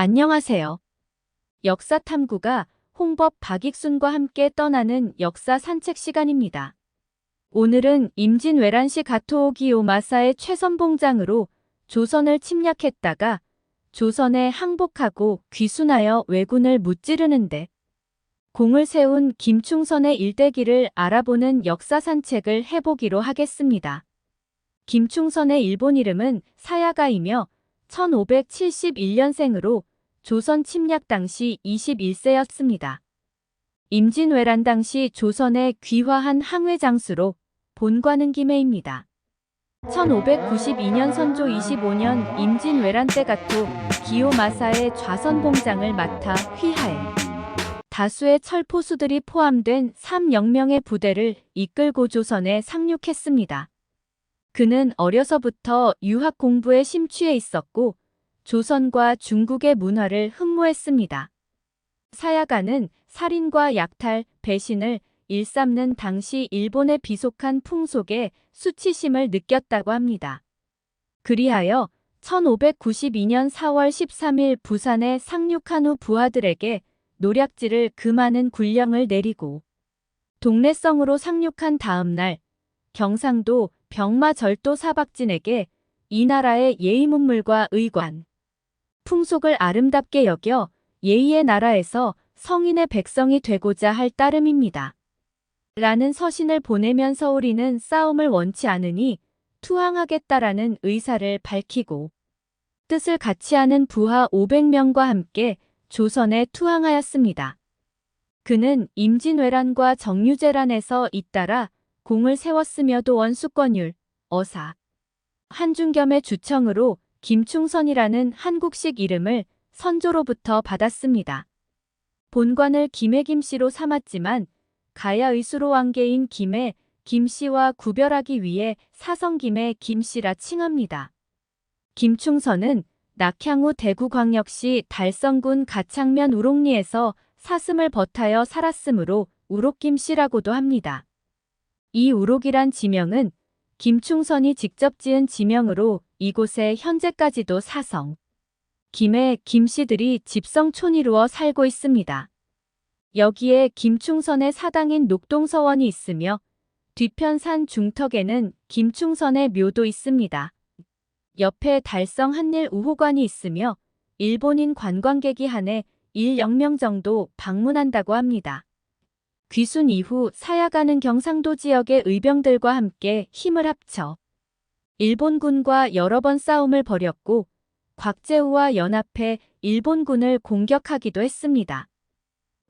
안녕하세요. 역사 탐구가 홍법 박익순과 함께 떠나는 역사 산책 시간입니다. 오늘은 임진 외란시 가토오기요 마사의 최선봉장으로 조선을 침략했다가 조선에 항복하고 귀순하여 왜군을 무찌르는데 공을 세운 김충선의 일대기를 알아보는 역사 산책을 해보기로 하겠습니다. 김충선의 일본 이름은 사야가이며 1571년생으로 조선 침략 당시 21세였습니다. 임진왜란 당시 조선에 귀화한 항해장수로 본관은 김해입니다. 1592년 선조 25년 임진왜란 때 가토 기요마사의 좌선봉장을 맡아 휘하에 다수의 철포수들이 포함된 3영명의 부대를 이끌고 조선에 상륙했습니다. 그는 어려서부터 유학 공부에 심취해 있었고 조선과 중국의 문화를 흠모했습니다. 사야가는 살인과 약탈, 배신을 일삼는 당시 일본의 비속한 풍속에 수치심을 느꼈다고 합니다. 그리하여 1592년 4월 13일 부산에 상륙한 후 부하들에게 노략질을 금하는 군령을 내리고 동래성으로 상륙한 다음 날 경상도 병마절도 사박진에게 이 나라의 예의문물과 의관, 풍속을 아름답게 여겨 예의의 나라에서 성인의 백성이 되고자 할 따름입니다. 라는 서신을 보내면서 우리는 싸움을 원치 않으니 투항하겠다라는 의사를 밝히고 뜻을 같이 하는 부하 500명과 함께 조선에 투항하였습니다. 그는 임진왜란과 정유재란에서 잇따라 공을 세웠으며도 원수권율, 어사, 한중겸의 주청으로 김충선이라는 한국식 이름을 선조로부터 받았습니다. 본관을 김해 김씨로 삼았지만 가야 의수로 왕계인 김해 김씨와 구별하기 위해 사성김해 김씨라 칭합니다. 김충선은 낙향후 대구광역시 달성군 가창면 우록리에서 사슴을 버타여 살았으므로 우록김씨라고도 합니다. 이 우록이란 지명은 김충선이 직접 지은 지명으로 이곳에 현재까지도 사성, 김해 김씨들이 집성촌 이루어 살고 있습니다. 여기에 김충선의 사당인 녹동서원이 있으며 뒤편 산 중턱에는 김충선의 묘도 있습니다. 옆에 달성 한일 우호관이 있으며 일본인 관광객이 한해 1영명 정도 방문한다고 합니다. 귀순 이후 사야가는 경상도 지역의 의병들과 함께 힘을 합쳐 일본군과 여러 번 싸움을 벌였고 곽재우와 연합해 일본군을 공격하기도 했습니다.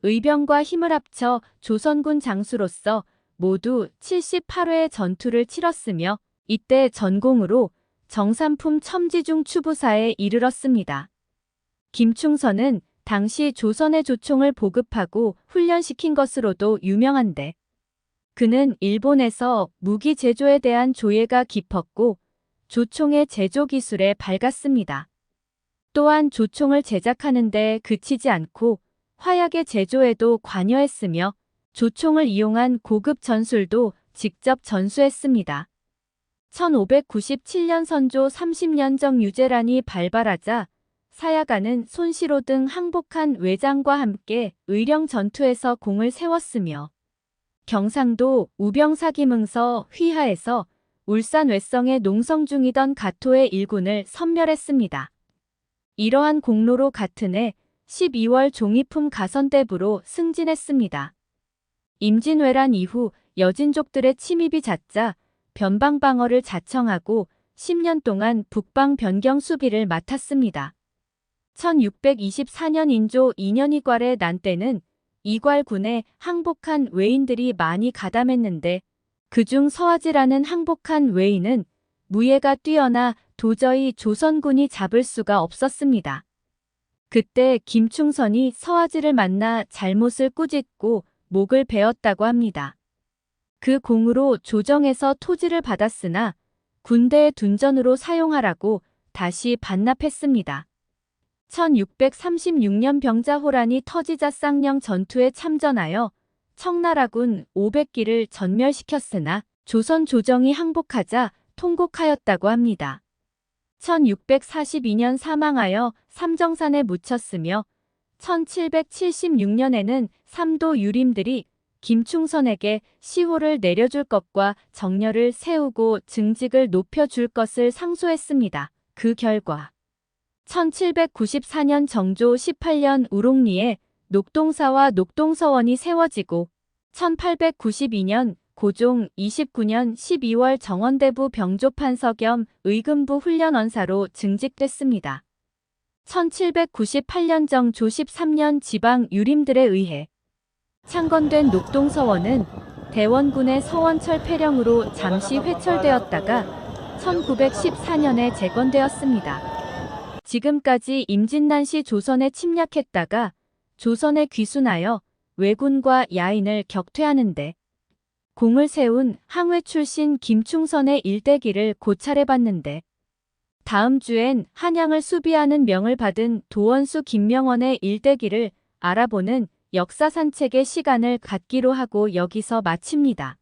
의병과 힘을 합쳐 조선군 장수로서 모두 78회의 전투를 치렀으며 이때 전공으로 정삼품 첨지중 추부사에 이르렀습니다. 김충선은 당시 조선의 조총을 보급하고 훈련시킨 것으로도 유명한데 그는 일본에서 무기 제조에 대한 조예가 깊었고 조총의 제조 기술에 밝았습니다. 또한 조총을 제작하는 데 그치지 않고 화약의 제조에도 관여했으며 조총을 이용한 고급 전술도 직접 전수했습니다. 1597년 선조 30년정 유재란이 발발하자 사야가는 손시로 등 항복한 외장과 함께 의령 전투에서 공을 세웠으며 경상도 우병사기문서 휘하에서 울산 외성의 농성 중이던 가토의 일군을 섬멸했습니다. 이러한 공로로 같은 해 12월 종이품 가선대부로 승진했습니다. 임진왜란 이후 여진족들의 침입이 잦자 변방방어를 자청하고 10년 동안 북방 변경 수비를 맡았습니다. 1624년 인조 2년 이괄의 난 때는 이괄군에 항복한 외인들이 많이 가담했는데 그중 서화지라는 항복한 외인은 무예가 뛰어나 도저히 조선군이 잡을 수가 없었습니다. 그때 김충선이 서화지를 만나 잘못을 꾸짖고 목을 베었다고 합니다. 그 공으로 조정에서 토지를 받았으나 군대의 둔전으로 사용하라고 다시 반납했습니다. 1636년 병자호란이 터지자 쌍령 전투에 참전하여 청나라군 500기를 전멸시켰으나 조선 조정이 항복하자 통곡하였다고 합니다. 1642년 사망하여 삼정산에 묻혔으며 1776년에는 삼도 유림들이 김충선에게 시호를 내려줄 것과 정렬을 세우고 증직을 높여줄 것을 상소했습니다. 그 결과 1794년 정조 18년 우롱리에 녹동사와 녹동서원이 세워지고 1892년 고종 29년 12월 정원대부 병조판서 겸 의금부 훈련원사로 증직됐습니다. 1798년 정조 13년 지방 유림들에 의해 창건된 녹동서원은 대원군의 서원철 폐령으로 잠시 회철되었다가 1914년에 재건되었습니다. 지금까지 임진난 시 조선에 침략했다가 조선에 귀순하여 왜군과 야인을 격퇴하는데 공을 세운 항회 출신 김충선의 일대기를 고찰해 봤는데 다음 주엔 한양을 수비하는 명을 받은 도원수 김명원의 일대기를 알아보는 역사 산책의 시간을 갖기로 하고 여기서 마칩니다.